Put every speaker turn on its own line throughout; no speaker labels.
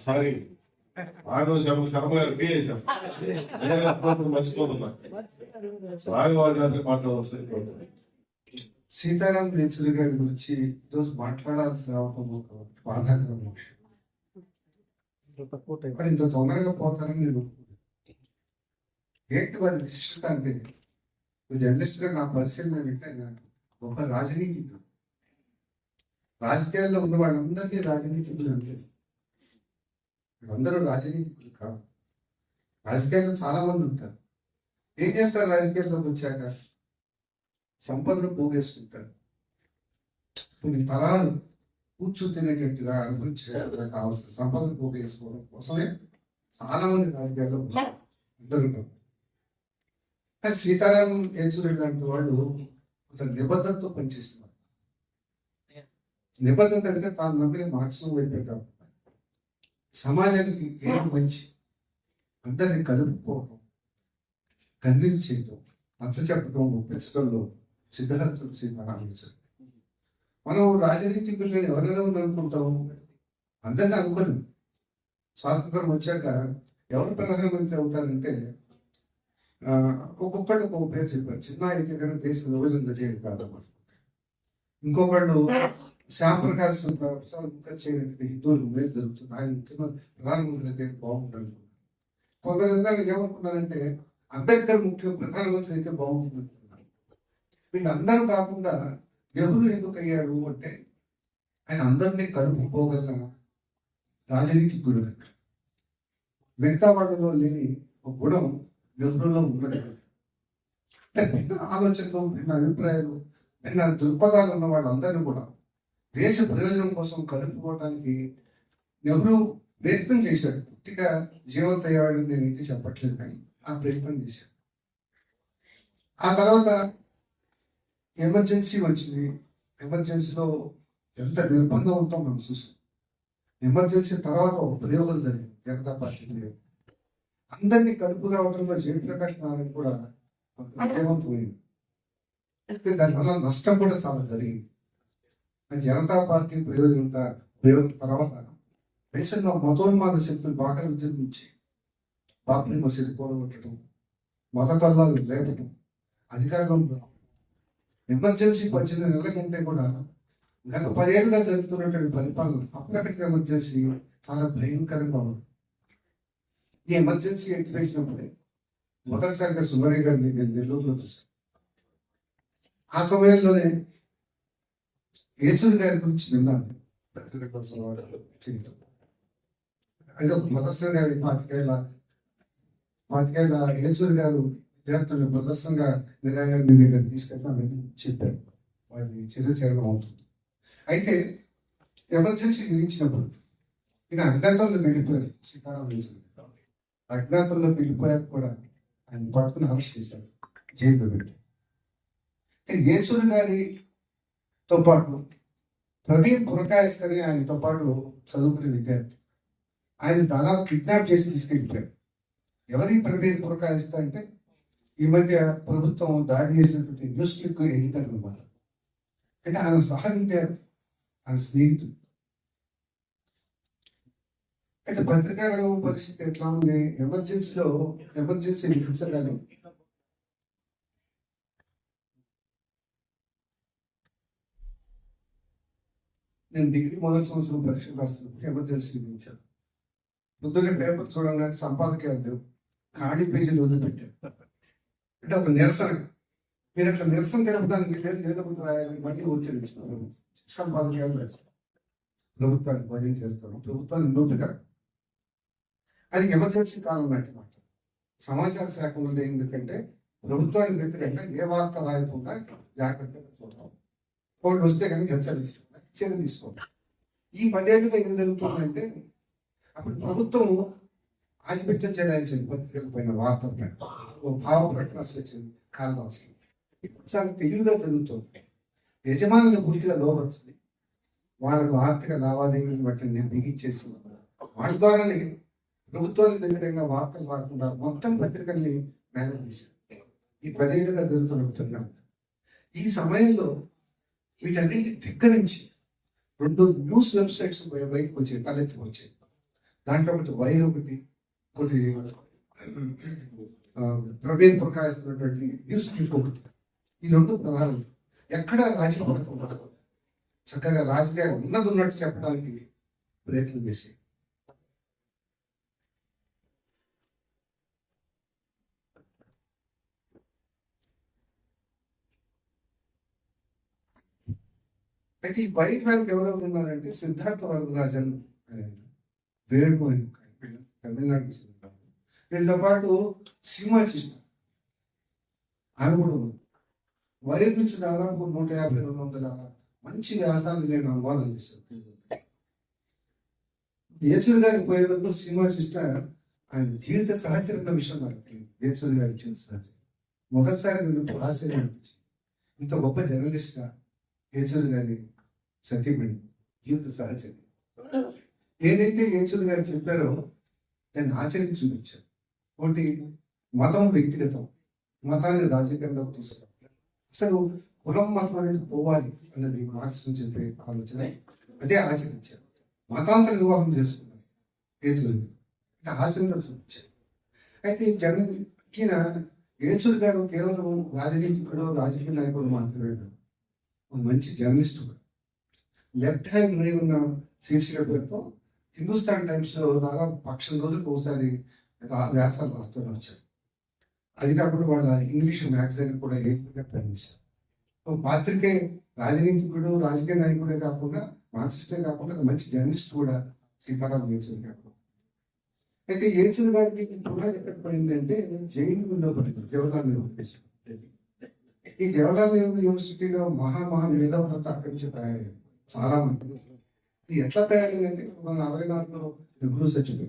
Sorry. Raghava Sharma Sharma మర్చిపోతున్నా. రాఘవ గారిని మాట్లాడాల్సి
సీతారాం యేచూరి గారి గురించి ఈరోజు మాట్లాడాల్సి రావడం ఒక విషయం. మరి ఇంత తొందరగా పోతారని నేను ఏంటి వారి విశిష్టత అంటే జర్నలిస్ట్గా నా పరిశీలన ఏంటంటే ఆయన గొప్ప రాజనీతి రాజకీయాల్లో ఉన్న వాళ్ళందరినీ రాజనీతికులు అంటే అందరూ రాజనీతికులు కాదు. రాజకీయాల్లో చాలా మంది ఉంటారు. ఏం చేస్తారు రాజకీయాల్లోకి వచ్చాక? సంపదను పోగేసుకుంటారు కొన్ని తరాలు కూర్చు తినేటట్టుగా అనుభవించడానికి కావాల్సిన సంపదను పోగేసుకోవడం కోసమే చాలా మంది రాజకీయాల్లో. అందరూ ఉంటారు. కానీ సీతారాం యేచూరి లాంటి వాళ్ళు కొంత నిబద్ధతతో పనిచేస్తున్నారు. నిబద్ధత అంటే తాను నమ్మిన మార్క్సిజం వైపే కాకుండా సమాజానికి ఏం మంచి? అందరిని కలుపుకోవడం కన్విన్స్ చేయడం నచ్చ చెప్పడం ఒప్పించడంలో సిద్ధార్థుడు సీతారామేశ్వరు మనం రాజనీతికులను ఎవరైనా అనుకుంటాము అందరిని అనుకోను స్వాతంత్రం వచ్చాక ఎవరు ప్రధానమంత్రి అవుతారంటే ఒక్కొక్కళ్ళు ఒక్కొక్క పేరు చెప్పారు. చిన్న అయితే కనుక దేశం విభజన చేయడం కాదన్నమాట ఇంకొకళ్ళు శ్యామప్రకాశ్ ప్రసాద్ ముఖర్జీ చేయడానికి హిందువులకు మేలు జరుగుతుంది. ఆయన చిన్న ప్రధానమంత్రి అయితే బాగుంటుంది కొందరందరూ ఏమనుకున్నారంటే అంబేద్కర్ ముఖ్య ప్రధానమంత్రి అయితే బాగుంటుంది వీళ్ళందరూ కాకుండా నెహ్రూ ఎందుకు అయ్యాడు అంటే ఆయన అందరినీ కలుపుకోగల రాజనీతికుడు గుడి మిగతా వాళ్ళలో లేని ఒక గుణం నెహ్రూలో ఉన్నది అంటే భిన్న ఆలోచనలు భిన్న అభిప్రాయాలు భిన్న దృక్పథాలు ఉన్న వాళ్ళందరినీ కూడా దేశ ప్రయోజనం కోసం కలుపుకోవడానికి నెహ్రూ ప్రయత్నం చేశాడు. పూర్తిగా జీవంత అయ్యాడని నేనైతే చెప్పట్లేదు కానీ ఆ ప్రయత్నం చేశాడు. ఆ తర్వాత ఎమర్జెన్సీ వచ్చింది. ఎమర్జెన్సీలో ఎంత నిర్బంధం ఉందో మనం చూసాం. ఎమర్జెన్సీ తర్వాత ఒక ప్రయోగం జరిగింది. జనతా పార్టీ ప్రయోగం అందరినీ కలుపు రావడంలో జయప్రకాష్ నారాయణ కూడా కొంత విజయవంతమైంది. అయితే దానివల్ల నష్టం కూడా చాలా జరిగింది. జనతా పార్టీ ప్రయోజన ప్రయోగం తర్వాత దేశంలో మతోన్మాద శక్తులు బాగా విజృంభించి బాబ్రీ మసీదు కూడగొట్టడం మత కల్లాలు లేపటం అధికారంలో ఎమర్జెన్సీ పద్దెనిమిది నెలల కంటే కూడా గత పదేళ్ళుగా జరుగుతున్నటువంటి పరిపాలన అప్రకటిత ఎమర్జెన్సీ చాలా భయంకరంగా ఉంది. ఈ ఎమర్జెన్సీ ఎత్తివేసినప్పుడే మొదటిసారిగా సుమరి గారిని నేను నెల్లూరులో చూశాను. ఆ సమయంలోనే యేచూరి గారి గురించి విన్నాను. పత్రిక కోసం అయితే గారి పాతికేళ్ళ పాతికేళ్ళ యేచూరి గారు విద్యార్థులు ప్రదర్శనగా నిరాగారి మీ దగ్గర తీసుకెళ్ళి చెప్పారు. వారి చిరుచేరడం అవుతుంది అయితే ఎమర్జెన్సీ నిలిచినప్పుడు ఈయన అజ్ఞాతంలో వెళ్ళిపోయారు సీతారాం యేచూరి అజ్ఞాతంలో వెళ్ళిపోయాక కూడా ఆయన పట్టుకుని అరెస్ట్ చేశారు జైల్లో పెట్టి అయితే గారి తో పాటు ప్రదీప్ పురకాయస్తని ఆయనతో పాటు చదువుకునే విద్యార్థి. ఆయన దాదాపు కిడ్నాప్ చేసి తీసుకెళ్ళిపోయారు. ఎవరి ప్రదీప్ పురకాయస్త అంటే ఈ మధ్య ప్రభుత్వం దాడి చేసినటువంటి న్యూస్ క్లిక్ ఎడిటర్ అనమాట అంటే ఆయన సహ విద్యార్థి ఆయన స్నేహితుడు. అయితే పత్రికా రంగం పరిస్థితి ఎట్లా ఉంది? ఎమర్జెన్సీలో ఎమర్జెన్సీ విధించగానే నేను డిగ్రీ మొదటి సంవత్సరం పరీక్ష రాస్తున్నప్పుడు ఎమర్జెన్సీ విధించాను పొద్దున్నే పేపర్ చూడగానే సంపాదకాలు లేవు. ఖాళీ పేజీలు వదిలిపెట్టారు అంటే ఒక నిరసన. మీరు అట్లా నిరసన తెలపడానికి లేదు లేకపోతే రాయాలని మళ్ళీ ఒత్తిడి ఇస్తున్నారు సంపాదకీయాలు రాస్తారు ప్రభుత్వాన్ని భోజనం చేస్తాను. ప్రభుత్వాన్ని నూటుగా అది ఎమర్జెన్సీ కాలం నాటి మాట. సమాచార శాఖ ఉన్నది ఎందుకంటే ప్రభుత్వానికి వ్యతిరేకంగా ఏ వార్త రాయకుండా జాగ్రత్తగా చూడటం వాళ్ళు వస్తే కనుక హెచ్చరిస్తాం. చర్య తీసుకుంటాం ఈ పదేళ్ళుగా ఏం జరుగుతుందంటే అప్పుడు ప్రభుత్వం ఆధిపత్యం చేయడానికి పత్రికలపైన పైన ఓ భావ ప్రకటన వచ్చింది కాలవలసింది ఇప్పుడు చాలా తెలివిగా జరుగుతుంది యజమానులు పూర్తిగా లోపరుచుంది వాళ్ళకు ఆర్థిక లావాదేవీలను బట్టి నేను బిగించేస్తున్నాను వాళ్ళ ద్వారానే ప్రభుత్వానికి వ్యతిరేకంగా వార్తలు రాకుండా మొత్తం పత్రికల్ని మేనేజ్ చేశారు. ఈ పదేళ్ళుగా జరుగుతున్న ఈ సమయంలో వీటన్నింటి ధిక్కరించి రెండు న్యూస్ వెబ్సైట్స్ బయటకు వచ్చాయి తలెత్తుకు వచ్చాయి. దాంట్లో ఒకటి వైర్ ఒకటి ఒకటి ప్రవీణ్ ప్రకాష్ ఉన్నటువంటి న్యూస్ క్లిప్ ఒకటి. ఈ రెండు ప్రధానం. ఎక్కడ రాజకీయ పడకుండా చక్కగా రాజకీయాలు ఉన్నది ఉన్నట్టు చెప్పడానికి ప్రయత్నం చేసి అయితే ఈ బైక్ వెనక ఎవరెవరు ఉన్నారంటే సిద్ధార్థ వరదరాజన్ అనే ఆయన, వేణు అని ఒక వీళ్ళు తమిళనాడు చెందిన వీళ్ళతో పాటు సినిమా చేసిన ఆమె కూడా ఉంది వైర్ నుంచి దాదాపు నూట యాభై రెండు వందల మంచి వ్యాసాలు నేను అనువాదం చేశాను. యేచూరి గారికి పోయే వరకు సినిమా చేసిన ఆయన జీవిత సహచరణ విషయం నాకు తెలియదు. యేచూరి గారి జీవిత సహచరం మొదటిసారి నేను ఆశ్చర్యం అనిపించింది. ఇంత గొప్ప జర్నలిస్ట్గా యేచూరి గారి సతీమణి జీవిత సహచరి ఏదైతే యేచూరి గారు చెప్పారో దాన్ని ఆచరించి చూపించారు. ఒకటి మతం వ్యక్తిగతం. మతాన్ని రాజకీయంలోకి తీసుకురావాలి. అసలు కులం మతం అనేది పోవాలి అన్నది మార్క్స్ చెప్పే ఆలోచన అదే ఆచరించారు. మతాంతర వివాహం చేసుకున్నారు యేచూరి ఇది ఆచరణలో చూపించారు. అయితే జగన్ ఈయన యేచూరి గారు కేవలం రాజనీతికుడు రాజకీయ నాయకుడు మాత్రమే కాదు. మంచి జర్నలిస్ట్ కూడా. లెఫ్ట్ హ్యాండ్ డ్రైవ్ ఉన్న శీర్షిక పేరుతో హిందుస్థాన్ టైమ్స్లో దాదాపు పక్షం రోజులకు ఒకసారి రా- వ్యాసాలు రాస్తూనే వచ్చారు. అది కాకుండా వాళ్ళ ఇంగ్లీష్ మ్యాగజైన్ కూడా ఏడుగా పనిచేశారు? పాత్రికే రాజనీతికుడు రాజకీయ నాయకుడే కాకుండా మార్క్సిస్టే కాకుండా మంచి జర్నలిస్ట్ కూడా సీతారాం యేచూరి గారు. అయితే యేచూరి గారికి కూడా ఎక్కడ పడింది అంటే జైలులో పడింది జవహర్లాల్ నెహ్రూ యూనివర్సిటీ. ఈ జవహర్లాల్ నెహ్రూ యూనివర్సిటీలో మహా మహా మేధావులంతా అక్కడి నుంచి చాలా మంది. ఇది ఎట్లా తయారైందంటే మన అరవై నాలుగులో నెహ్రూ సచివుడు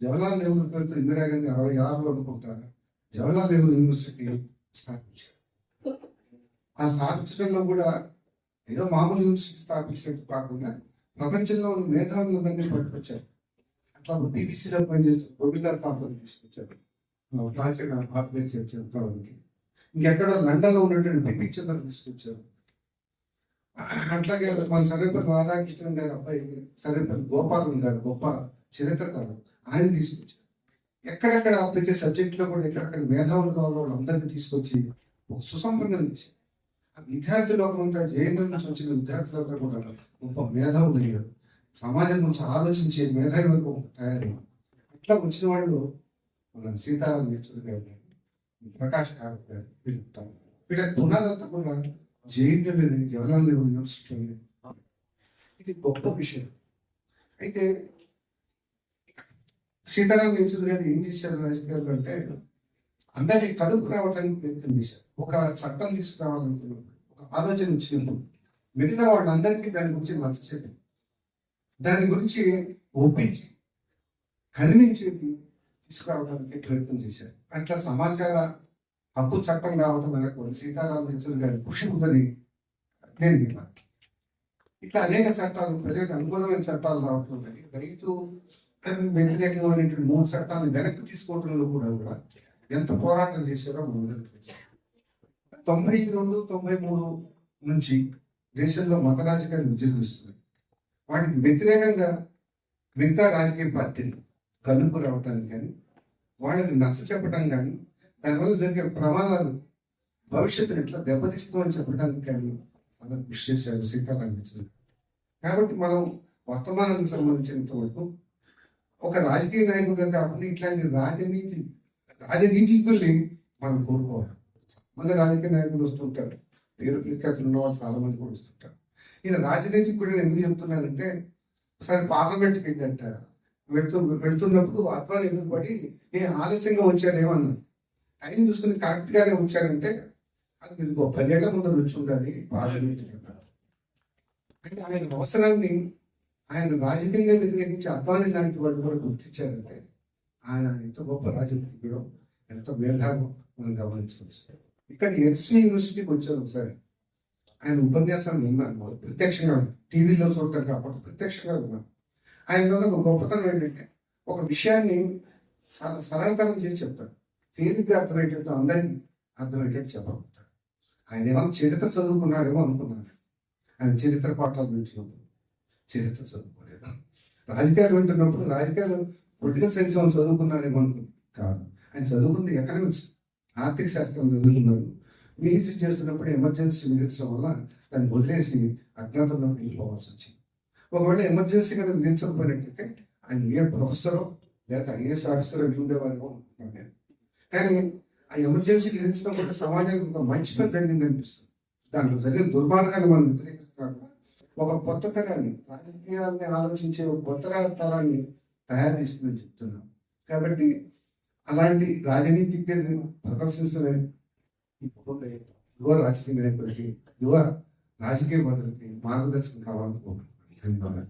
జవహర్లాల్ నెహ్రూ పేరుతో ఇందిరాగాంధీ అరవై ఆరులో అనుకుంటా జవహర్లాల్ నెహ్రూ యూనివర్సిటీ స్థాపించారు. ఆ స్థాపించడంలో కూడా ఏదో మామూలు యూనివర్సిటీ స్థాపించినట్టు కాకుండా ప్రపంచంలో ఉన్న మేధావులందరినీ పట్టుకొచ్చారు. అట్లా బీబీసీలో పనిచేస్తూ రవీంద్రనాథ్ ఠాగూర్ తీసుకొచ్చారు. ఆ ప్రాచీన భారతదేశ ఇంకెక్కడ లండన్లో ఉన్నటువంటి బిపి చంద్ర తీసుకొచ్చారు. అట్లాగే మన సరేపల్లి రాధాకృష్ణన్ గారి అబ్బాయి సరేపల్లి గోపాలం గారు గొప్ప చరిత్రకారు ఆయన తీసుకొచ్చారు. ఎక్కడెక్కడ ప్రతి సబ్జెక్ట్లో కూడా ఎక్కడెక్కడ మేధావులు కావాలో వాళ్ళందరినీ తీసుకొచ్చి ఒక సుసంపన్నం చేశారు. ఆ విద్యార్థి లోకం అంతా జైలు నుంచి వచ్చిన విద్యార్థులంతా కూడా గొప్ప మేధావులు అయ్యారు సమాజం నుంచి ఆలోచించే మేధావి వరకు తయారు అట్లా వచ్చిన వాళ్ళు మనం సీతారాం యేచూరి ప్రకాష్ కారత్ గారు వీళ్ళు ఉంటారు. వీళ్ళ పునాదంతా కూడా జైల్లోని జవహర్లాల్ నెహ్రూ ఇది గొప్ప విషయం. అయితే సీతారాం యేచూరి గారు ఏం చేశారు రాజకీయాల్లో అంటే అందరినీ కదుపు రావడానికి ప్రయత్నం చేశారు. ఒక చట్టం తీసుకురావాలనుకున్నప్పుడు ఒక ఆలోచన వచ్చినప్పుడు మిగతా వాళ్ళందరికీ దాని గురించి నచ్చ చెప్పి దాని గురించి ఒప్పించి కనిపించేది తీసుకురావడానికి ప్రయత్నం చేశారు. అట్లా సమాచార హక్కు చట్టం రావడం అనేది సీతారాం యేచూరి గారి కృషి ఉందని నేను విన్నాను. ఇట్లా అనేక చట్టాలు ప్రజలకు అనుకూలమైన చట్టాలు రావటం కానీ రైతు వ్యతిరేకమైనటువంటి మూడు చట్టాలను వెనక్కి తీసుకోవడంలో కూడా కూడా ఎంత పోరాటం చేశారో మనం తెలుసు తొంభై రెండు తొంభై మూడు నుంచి దేశంలో మత రాజకీయాలు విజృంభిస్తున్నాయి. వాటికి వ్యతిరేకంగా మిగతా రాజకీయ పార్టీలు కలుపు రావటానికి కానీ వాళ్ళకి నచ్చ చెప్పడం కానీ దానివల్ల జరిగే ప్రమాదాలు భవిష్యత్తును ఎట్లా దెబ్బతీస్తుందని చెప్పడానికి కానీ చాలా కృషి చేశారు సీతారాం కాబట్టి మనం వర్తమానానికి సంబంధించినంత వరకు ఒక రాజకీయ నాయకుడిగా కాకుండా ఇట్లాంటి రాజనీతి రాజనీతికుల్ని మనం కోరుకోవాలి. మంది రాజకీయ నాయకులు వస్తుంటారు. పేరు ప్రఖ్యాతులు ఉన్న వాళ్ళు చాలా మంది కూడా వస్తుంటారు. ఈయన రాజనీతికుడు ఎందుకు చెప్తున్నానంటే ఒకసారి పార్లమెంట్కి ఏంటంటే వెళ్తూ వెళ్తున్నప్పుడు అద్వాని ఎదురుపడి ఏ ఆలస్యంగా వచ్చానేమన్నా టైం చూసుకుని కరెక్ట్గానే వచ్చారంటే అది మీరు ఒక పదేళ్ళ ముందు వచ్చి ఉండాలి పార్లమెంట్ అంటే ఆయన అవసరాన్ని ఆయన రాజకీయంగా వ్యతిరేకించి అద్వాని లాంటి వాళ్ళు కూడా గుర్తించారంటే ఆయన ఎంత గొప్ప రాజనీతికుడో ఎంత మేధావో మనం గమనించవచ్చు. ఇక్కడ ఎస్సీ యూనివర్సిటీకి వచ్చారు ఒకసారి. ఆయన ఉపన్యాసాన్ని విన్నాను. ప్రత్యక్షంగా టీవీలో చూడటం కాకుండా ప్రత్యక్షంగా విన్నాను. ఆయన ఒక గొప్పతనం ఏంటంటే ఒక విషయాన్ని చాలా సరళతరం చేసి చెప్తాడు. తేలిగ్గా అర్థమయ్యేటట్టు అందరికీ అర్థమయ్యేటట్టు చెప్పగలుగుతాడు. ఆయన ఏమన్నా చరిత్ర చదువుకున్నారేమో అనుకున్నాను. ఆయన చరిత్ర పాఠాలు వింటున్నప్పుడు చరిత్ర చదువుకోలేదు. రాజకీయాలు వింటున్నప్పుడు రాజకీయాలు పొలిటికల్ సైన్స్ వాళ్ళు చదువుకున్నారేమో అనుకున్నాను. కాదు. ఆయన చదువుకుంది ఎకనామిక్స్ ఆర్థిక శాస్త్రం చదువుకున్నారు. పీహెచ్డీ చేస్తున్నప్పుడు ఎమర్జెన్సీ విధించడం వల్ల దాన్ని వదిలేసి అజ్ఞాతంలోకి వెళ్ళిపోవాల్సి వచ్చింది. ఒకవేళ ఎమర్జెన్సీ కనుక విధించకపోయినట్లయితే ఆయన ఏ ప్రొఫెసరో లేదా ఐఏఎస్ ఆఫీసరో ఉండేవాళ్ళు అనుకుంటున్నాను నేను. కానీ ఆ ఎమర్జెన్సీ విధించడం వల్ల సమాజానికి ఒక మంచి పని జరిగింది అనిపిస్తుంది దాంట్లో జరిగిన దుర్మార్గాన్ని మనం వ్యతిరేకిస్తున్నాం ఒక కొత్త తరాన్ని రాజకీయాల్ని ఆలోచించే ఒక కొత్త తరాన్ని తయారు చేస్తుందని చెప్తున్నాం. కాబట్టి అలాంటి రాజనీతి ప్రదర్శించలే ఇప్పుడుండే యువ రాజకీయ నాయకులకి యువ రాజకీయ మంత్రులకి మార్గదర్శకం 된다는.